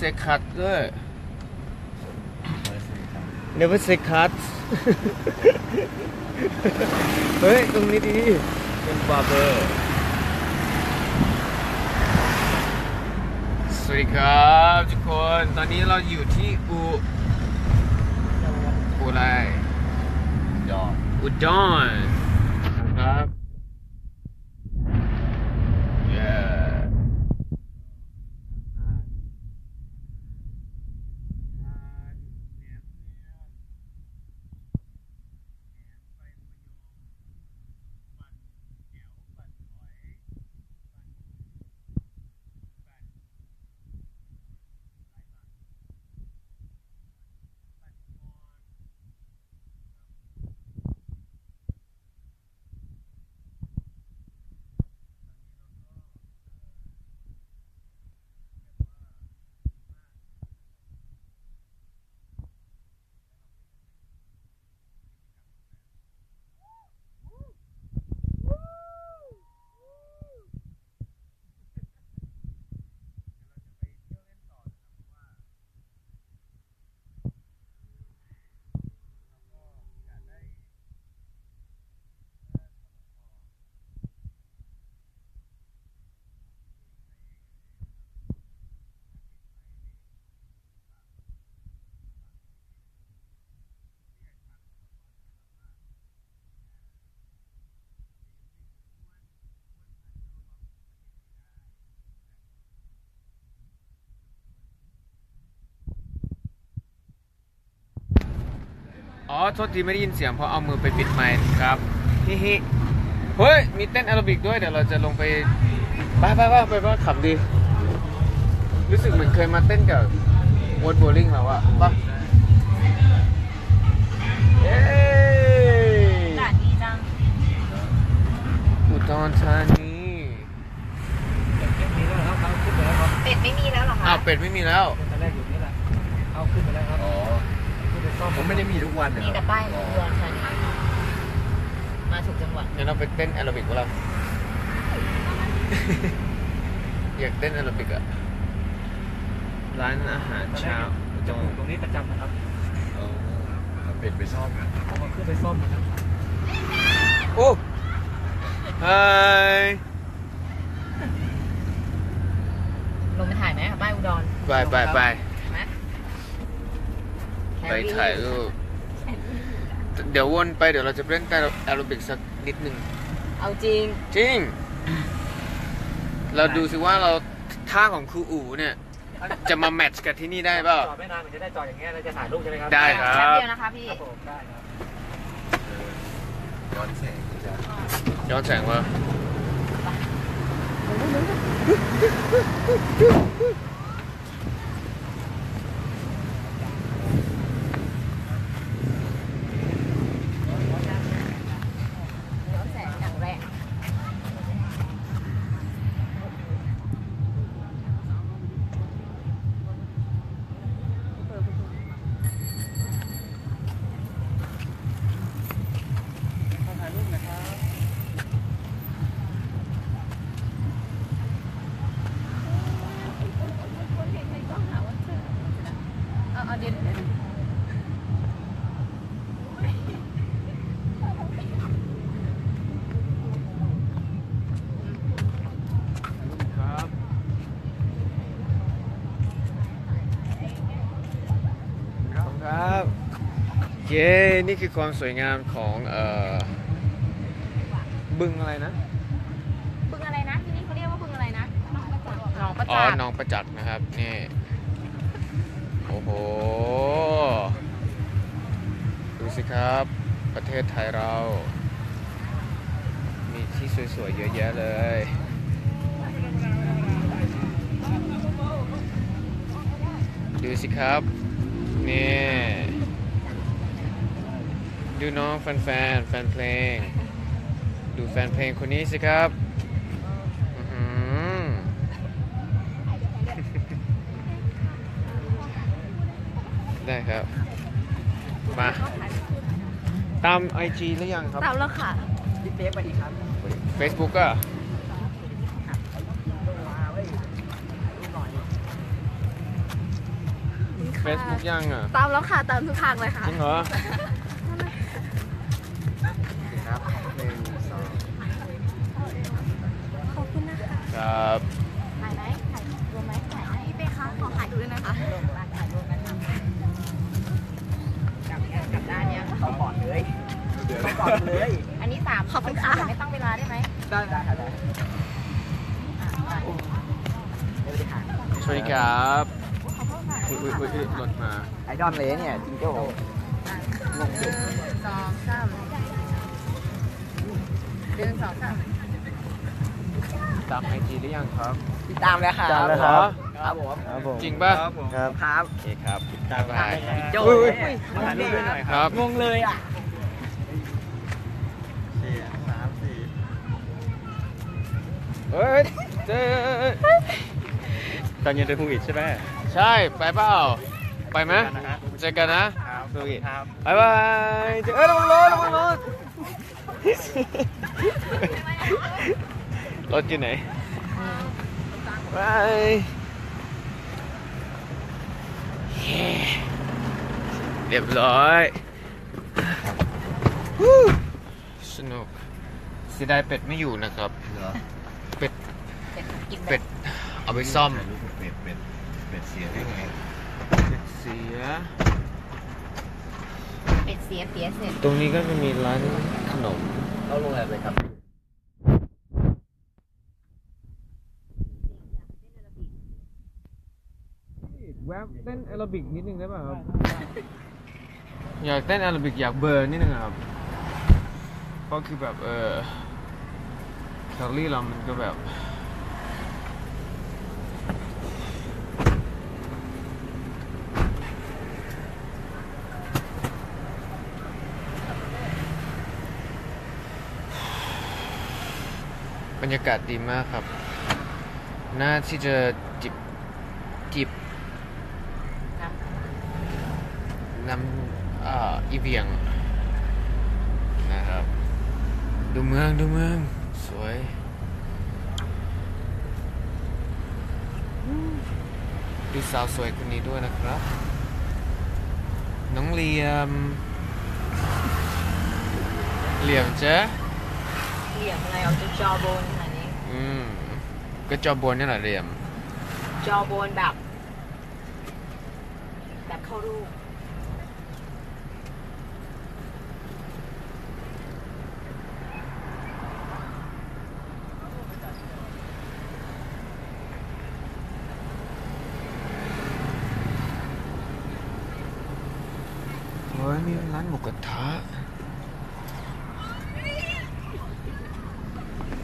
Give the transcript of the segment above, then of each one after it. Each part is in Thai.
say cut ด้วย never say cut เฮ้ย ตรงนี้ดี เป็นบาร์เบอร์ สวัสดีครับทุกคน ตอนนี้เราอยู่ที่อูอูอะไรยอดอุดรนะครับ yeah อ๋อโทษทีไม่ได้ยินเสียงเพราะเอามือไปปิดไมค์ครับฮิฮิเฮ้ย มีเต้นแอโรบิกด้วย เดี๋ยวเราจะลงไปไปไปไปไปไปขับดี รู้สึกเหมือนเคยมาเต้นกับวอดโบลิ่งแล้วอะปะ ไปเต้นแอโรบิกกับเรา อยากเต้นแอโรบิกอะร้านอาหารเช้าจะปลูกตรงนี้ประจำนะครับเป็ดไปซ่อมเขามาขึ้นไปซ่อมนะครับโอ้ไฮลงไปถ่ายไหมคะป้ายอุดรไปไปไปไหมไปถ่ายรูปเดี๋ยววนไปเดี๋ยวเราจะเล่นแอโรบิกสักนิดนึง เอาจริง จริง เราดูสิว่าเราท่าของครูอู๋เนี่ย จะมาแมทช์กับที่นี่ได้เปล่า จอดไม่นานมันจะได้จอดอย่างเงี้ยแล้วจะถ่ายรูปใช่ไหมครับได้ครับ แป๊บเดียวนะคะพี่ ครับผมได้ครับย้อนแสงจะย้อนแสงว่า ย้อนแสงอย่างแรง ถ่ายรูปนะครับ เอาเอาเดี๋ยว ครับ ครับเย้นี่คือความสวยงามของเอ่อบึงอะไรนะ บึงอะไรนะที่นี่เขาเรียกว่าบึงอะไรนะหนองประจักษ์หนองประอ๋อจักษ์หน้องประจักษ์นะครับนี่โอ้โหดูสิครับ ประเทศไทยเรา มีที่สวยๆเยอะแยะเลย ดูสิครับ นี่ ดูน้องแฟนๆแฟนเพลง ดูแฟนเพลงคนนี้สิครับอื้อหือได้ครับ มา ตาม IG หรือยังครับ ตามแล้วค่ะพี่เป๊กสวัสดีครับ Facebook ก็ Facebook ยังอะตามแล้วค่ะตามทุกทางเลยค่ะจริงเหรอครับหนึ่งสองขอบคุณนะคะครับถ่ายไหมถ่ายรวมไหมถ่ายไหมพี่เป้คะขอถ่ายดูด้วยนะคะถ่ายรวมกันค่ะกลับกลับด้านเนี้ยเขาก่อนเลยเดี๋ยวก่อนเลย อันนี้สามขอบคุณค่ะไม่ตั้งเวลาได้ไหมได้ได้ได้อะไปสวัสดีครับข อโทษค่ะอุ้ยอุ้ยอุ้ยรถมาไอดอลเลยเนี่ยจิงโจ้หนึ่งสองสามหนึ่งสองสามตามไอจีหรือยังครับติดตามแล้วครับตามแล้วครับ ครับผมครับผมจริงป่ะครับครับโอเคครับตามไปโจ้อุ้ยอุ้ยถ่ายรูปด้วยหน่อยครับงงเลยอะสามสี่เฮ้ยเจ๊ ตอนเย็นเป็นภูอิตใช่ไหมใช่ไปเปล่าไปไหมนะฮะเจอกันนะครับภูเก็ตครับบายบายเจอเอ้ยระวังรถระวังรถรถอยู่ไหนบายเย้เรียบร้อยฮู้สนุกเสียดายเป็ดไม่อยู่นะครับเหรอเป็ดกินแบเป็บด เอาไปซ่อมถ่ายรูปเป็ดเป็ดเป็ดเสียได้ไงเป็ดเสีย เป็ดเสียเสียเสร็จตรงนี้ก็จะมีร้านขนมเข้าโรงแรมเลยครับ แวบเต้นแอโรบิกนิดนึงได้ป่ะครับ อยากเต้นแอโรบิกอยากเบิร์นนิดนึงอะครับเพราะคือแบบเออแคลอรี่เรามันก็แบบ ยากาศดีมากครับ น่าที่จะจิบจิบน้ำเอ่ออีเวียง นะครับ ดูเมืองดูเมือง สวยดูสาวสวยคนนี้ด้วยนะครับ น้องเหลียม เหลี่ยมเจ๊เหลี่ยมอะไรเอาจะจอโบนขนาดนี้ อืมก็จอบนนี่แหละเหลี่ยม จอโบนแบบ แบบเข้ารูป โอ้ยมีร้านหมูกระทะ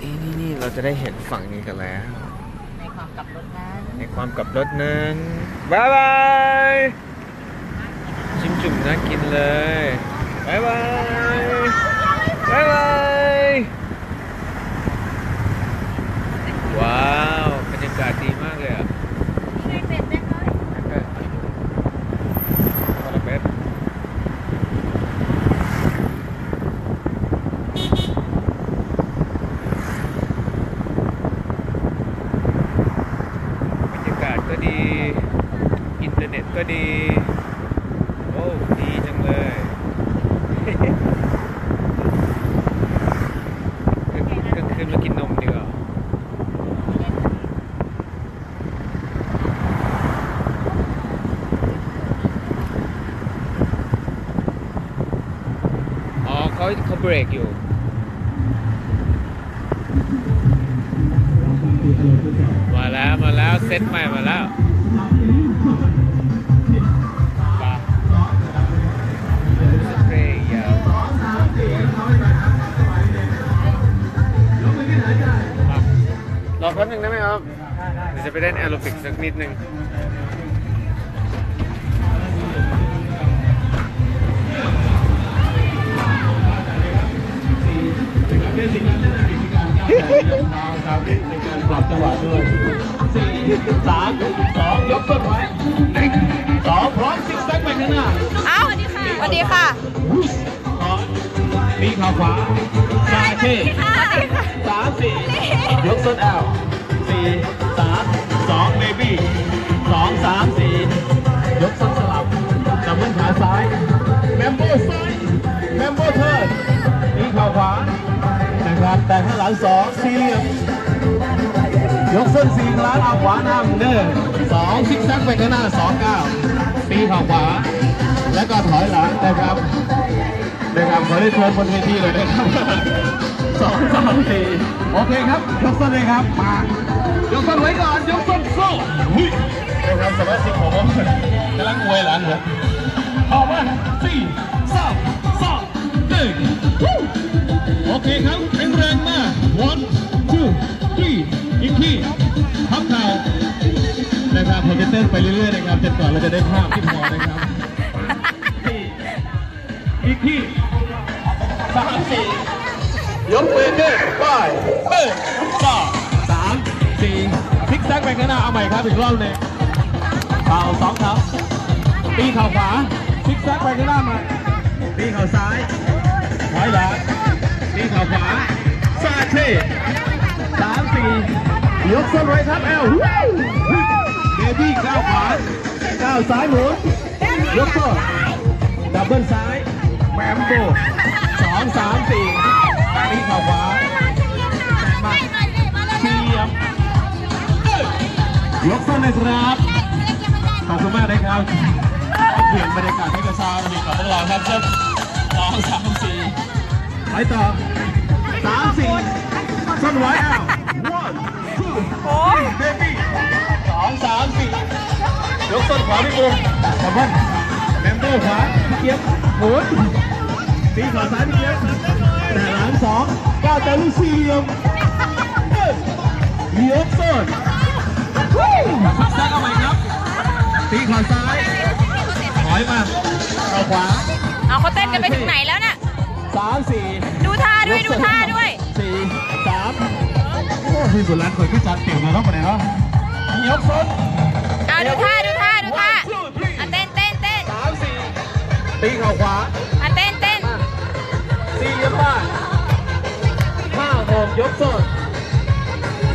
นี่นี่นี่ เราจะได้เห็นฝั่งนี้กันแล้ว ในความกลับรถนั้นในความกลับรถนั้นบายบายจิ้มจุ่มน่ากินเลยบายบายบายบายว้าวบรรยากาศดีมากเลยอะ นี่ไงเป็ดเต็มเลย แล้วก็คนละเม็ดบรรยากาศก็ดี อินเทอร์เน็ตก็ดี โอ้ ดีจังเลย กลางคืนมากินนมดีกว่า อ๋อ เขาเขาเบรกอยู่มาแล้วมาแล้วเซตใหม่มาแล้วมาสเปรย์ยาวมารอแป๊บหนึ่งได้ไหมครับเดี๋ยวจะไปเล่นแอโรบิกสักนิด หนึ่งปรับจังหวะด้วยสี่สามสองยกต้นไว้สองพร้อมซิกแซกไปข้างหน้าอ้าวสวัสดีค่ะสวัสดีค่ะสองมีขาขวาซ้ายที่สามสี่ยกส้นแอลสี่สามสองเบบี้สองสาม แต่ข้างหลังสองสี่เหลี่ยมยกส้นสี่ครั้งเอาขวานำเด้อสองซิกแซกไปข้างหน้าสองเก้าตีเข่าขวา แล้วก็ถอยหลังนะครับนะครับขอได้เชิญบนเวทีเลยนะครับสองสามสี่โอเคครับ ยกส้นเลยครับมายกส้นไว้ก่อน ยกส้นสู้หุ้ยนะครับสมาชิกของผมกำลังอวยหลานเหรอออกมาสี่สามสอ งหนึ่งโอเคครับแข็งแรงมาก one two three อีกทีทับเข่านะครับผมจะเต้นไปเรื่อยๆนะครับจนกว่าเราจะได้ภาพที่พอนะครับ อีกทีสามสี่ยกมือขึ้นไปหนึ่งสองสามสี่พลิกแซกไปข้างหน้าเอาใหม่ครับอีกรอบหนึ่งเข่าสองเท้าตีเข่าขวาพลิกแซกไปข้างหน้ามาตีเข่าซ้าย อยหลังตีเข่าขวาซาเช่สามสี่ยกส้นไว้ครับแอลเบบี้ก้าวขวาก้าวซ้ายหมุนยกส้นดับเบิลซ้ายแหมมโบสองสามสี่ตีเข่าขวามาเทียมยกส้นเลยครับขอบคุณมากนะครับเปลี่ยนบรรยากาศให้กระชาวันนี้กับพวกเราครับเริ่มสองสาม ไปต่อสามสี่ส้นไว้อ้าว one two three baby สองสามสี่ยกส้นขวาพี่บูมกับบ้านแมมเบอร์ขวาพี่เกียบหมุนตีขวาซ้ายพี่เกียบแต่หลังสองก้าวแต่ลูกสี่เหลี่ยมเอ้ยยกส้นซักแซกเอาใหม่ครับตีขวาซ้ายถอยมาเข้าขวาเอาเขาเต้นกันไปถึงไหนแล้วน่ะ สามสี่ดูท่าด้วยดูท่าด้วยสี่สามโอ้พี่สุรัตน์คนที่จัดเตี่ยวมาครับคนไหนเนาะยกส้นเอาดูท่าดูท่าดูท่าอะเต้นเต้นเต้นสามสี่ตีเข่าขวาอะเต้นเต้นสี่เหลี่ยมบ้านห้าหกยกส้น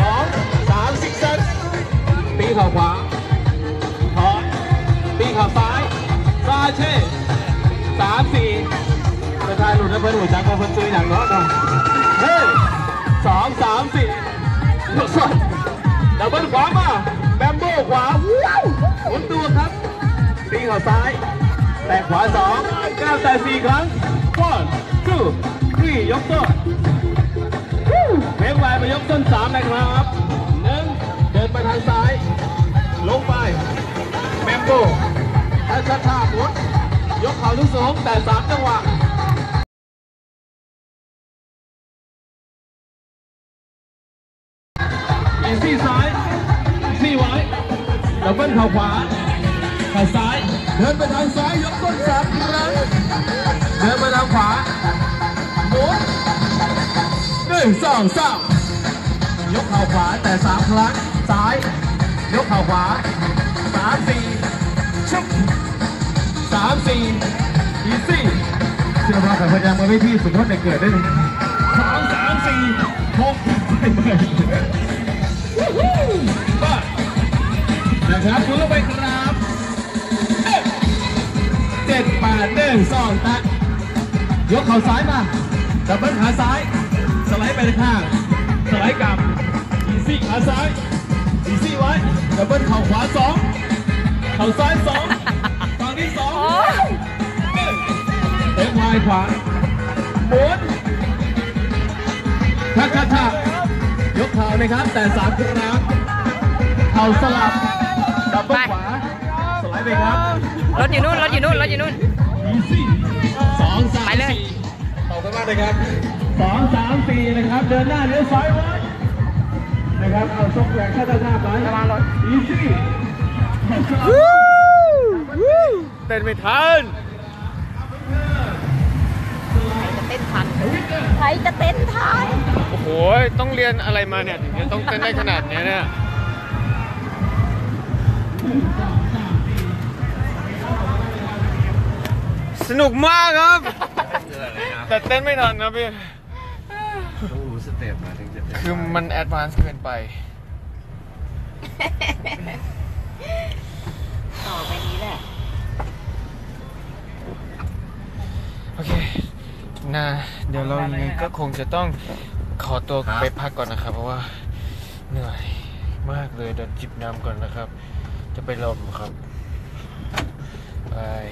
สองสามซิกแซกตีเข่าขวาถอยตีเข่าซ้ายซาเช่สามสี่ประธาน หลุดนะเพื่อนหัวจักเพื่อนซื้ออย่างนาะนะเฮ้ยสองสามสี่ยกส้นดับเบิลขวามาแบมโบ้ขวาว้าวหมุนตัวครับตีเข่าซ้าย แตะขวาสองก้าวแต่สี่ครั้ง one two three ยกต้นเว้งไวมายกต้นสามเลยครับหนึ่งเดินไปทางซ้าย ลงไปแมมโบถ้าช้าช้าๆหมุนยกเข่าทุกสูงแต่สามจังหวะ ดับเบิ้ลเข่าขวาเข่าซ้าย เดินไปทางซ้ายยกต้นสามครั้งเดินไปทางขวาหมุนหนึ่งสองสามยกเข่าขวาแต่สามครั้งซ้าย ยกเข่าขวาสามสี่ชุบสามสี่อีซี่เชื่อว่ากับพยายามมาไม่ที่สุดทนในเกิดได้เลยสองสามสี่หกไปไปบ้า นะครับคุณลงไปครับเจ็ดแปดหนึ่งสองตะยกเข่าซ้ายมาดับเบิลขาซ้าย สไลด์ไปข้างสไลด์กลับอีซี่ขาซ้ายอีซี่ไว้ดับเบิลเข่าขวาสองเข่าซ้ายสองฝั่งที่สองโอ้ยเตะวายขวาหมุนทักทักทักยกเข่านะครับแต่สามครั้งเข่าสลับ ดับเบิลขวาสไลด์ไปครับรถอยู่นู่น รถอยู่นู่น รถอยู่นู่น สองสามไปเลยสี่ขอบคุณมากนะครับสองสามสี่นะครับ เดินหน้าเลี้ยวซ้ายไว้ นะครับ เอาชกแหวกข้าด้านหน้าไประวังรถอีซี่เต้นไม่ทันเต้นทันใครจะเต้นทัน โอ้โห ต้องเรียนอะไรมาเนี่ย ถึงจะต้องเต้นได้ขนาดเนี้ยเนี่ย สนุกมากครับ แต่เต้นไม่ทันนะพี่ ต้องรู้สเต็ปมาถึงจะเต้นคือมันแอดวานซ์เกินไป ต่อไปนี้แหละ โอเคนะเดี๋ยวเรายังไงก็คงจะต้องขอตัวครับไปพักก่อนนะครับ เพราะว่าเหนื่อยมากเลยเดินจิบน้ำก่อนนะครับ จะไปลมครับ บาย